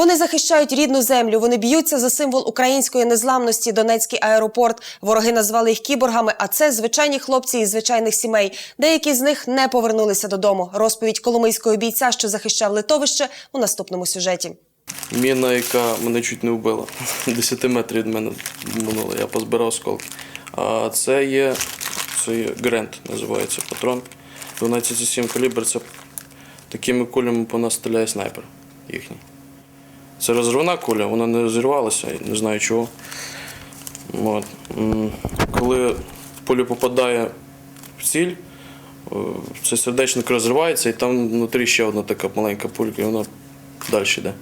Вони захищають рідну землю. Вони б'ються за символ української незламності. Донецький аеропорт. Вороги назвали їх кіборгами. А це звичайні хлопці із звичайних сімей. Деякі з них не повернулися додому. Розповідь коломийського бійця, що захищав литовище, у наступному сюжеті. Міна, яка мене чуть не вбила. 10 метрів від мене минула, я позбирав осколки. А це є, це є Грент, називається патрон. 12,7 калібр, це такими кулями по нас стріляє снайпер їхній. Це розривна куля, вона не розірвалася, не знаю чого. От. Коли пуля попадає в ціль, е, цей сердечник розривається, і там внутрі ще одна така маленька пулька, і вона далі йде.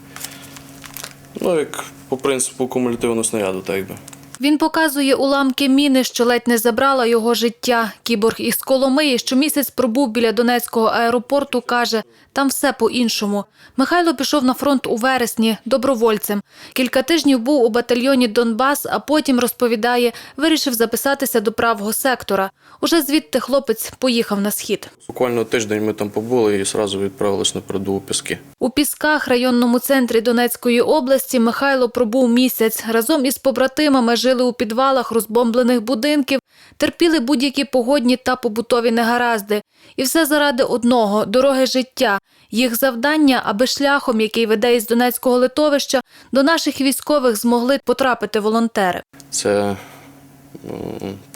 Ну, як по принципу кумулятивного снаряду, так би. Він показує уламки міни, що ледь не забрала його життя. Кіборг із Коломиї, що місяць пробув біля Донецького аеропорту, каже, там все по-іншому. Михайло пішов на фронт у вересні добровольцем. Кілька тижнів був у батальйоні Донбас, а потім розповідає, вирішив записатися до правого сектора. Уже звідти хлопець поїхав на схід. Буквально тиждень ми там побули і одразу відправились на передову піски. У Пісках, районному центрі Донецької області, Михайло пробув місяць. Разом із побратимами жили у підвалах розбомблених будинків, терпіли будь-які погодні та побутові негаразди. І все заради одного – дороги життя. Їх завдання, аби шляхом, який веде із Донецького литовища, до наших військових змогли потрапити волонтери. Це,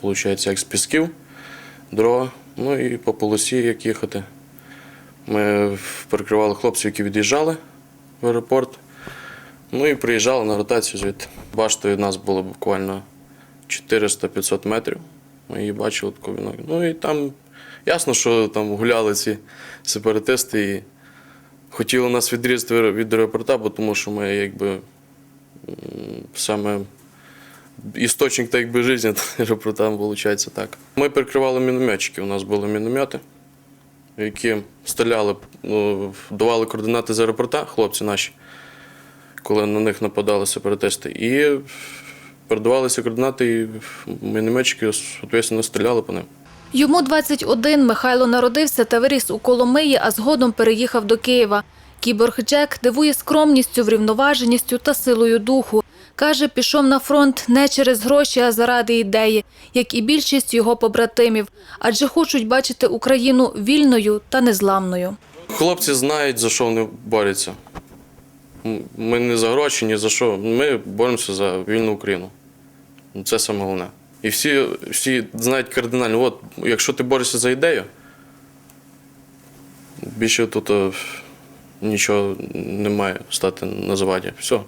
виходить, як з пісків, дорога, ну і по полосі, як їхати. Ми перекривали хлопців, які від'їжджали в аеропорт. Ну і приїжджали на ротацію звідти. Башта від нас було буквально 400-500 метрів. Ми її бачили таку війну. Ну і там ясно, що там гуляли ці сепаратисти і хотіли нас відрізати від аеропорта, бо тому що ми якби саме істочник так якби життя аеропорта, виходить так. Ми прикривали мінометчики, у нас були міномети, які стріляли, ну, давали координати з аеропорта, хлопці наші, коли на них нападали сепаратисти. І передавалися координати, і мінометчики, відповідно, стріляли по ним. Йому 21, Михайло народився та виріс у Коломиї, а згодом переїхав до Києва. Кіборг Джек дивує скромністю, врівноваженістю та силою духу. Каже, пішов на фронт не через гроші, а заради ідеї, як і більшість його побратимів, адже хочуть бачити Україну вільною та незламною. Хлопці знають, за що вони борються. Ми не за гроші, ні за що. Ми боремося за вільну Україну. Це саме головне. І всі, всі знають кардинально, от, якщо ти борешся за ідею, більше тут е, нічого не має стати на заваді. Все.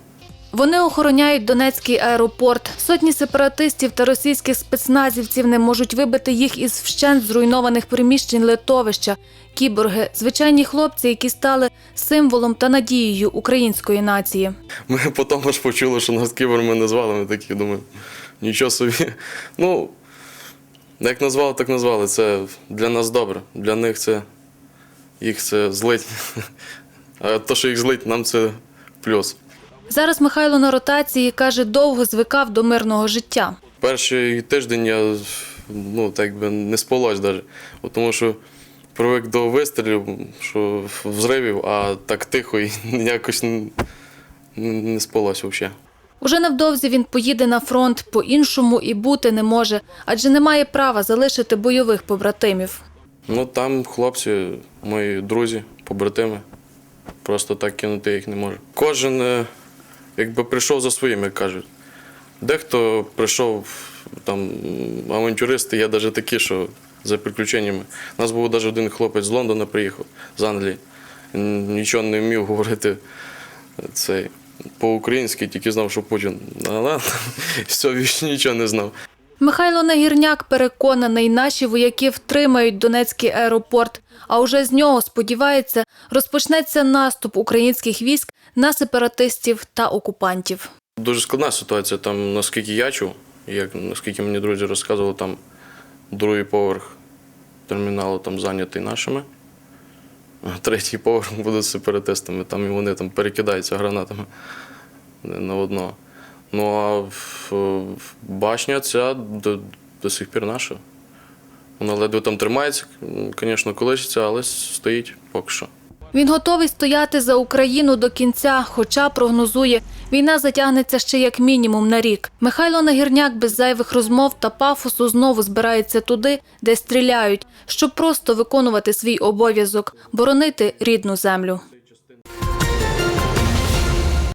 Вони охороняють Донецький аеропорт. Сотні сепаратистів та російських спецназівців не можуть вибити їх із вщент зруйнованих приміщень литовища. Кіборги звичайні хлопці, які стали символом та надією української нації. Ми потім аж почули, що нас кіберами назвали. Ми такі думаємо, нічого собі. Ну, як назвали, так назвали. Це для нас добре. Для них це їх це злить. А то, що їх злить, нам це плюс. Зараз Михайло на ротації каже, довго звикав до мирного життя. Перший тиждень я ну, так би не спалось навіть. Тому що привик до вистрілів, що взривів, а так тихо і якось не, не спалось взагалі. Уже невдовзі він поїде на фронт, по-іншому і бути не може, адже не має права залишити бойових побратимів. Ну там хлопці, мої друзі, побратими. Просто так кинути їх не можу. Кожен е, якби прийшов за своїм, як кажуть. Дехто прийшов там авантюристи, є навіть такі, що за приключеннями. У нас був навіть один хлопець з Лондона приїхав, з Англії. Нічого не вмів говорити цей, по-українськи, тільки знав, що Путін. Але все, нічого не знав. Михайло Нагірняк переконаний, наші вояки втримають Донецький аеропорт, а уже з нього, сподівається, розпочнеться наступ українських військ на сепаратистів та окупантів. Дуже складна ситуація. Там, наскільки я чув, як наскільки мені друзі розказували, там другий поверх терміналу там зайнятий нашими, а третій поверх буде сепаратистами. Там і вони там перекидаються гранатами на одного. Ну а башня ця до, до сих пір наша. Вона ледве там тримається, звісно, колишиться, але стоїть поки що. Він готовий стояти за Україну до кінця, хоча прогнозує, війна затягнеться ще як мінімум на рік. Михайло Нагірняк без зайвих розмов та пафосу знову збирається туди, де стріляють, щоб просто виконувати свій обов'язок – боронити рідну землю.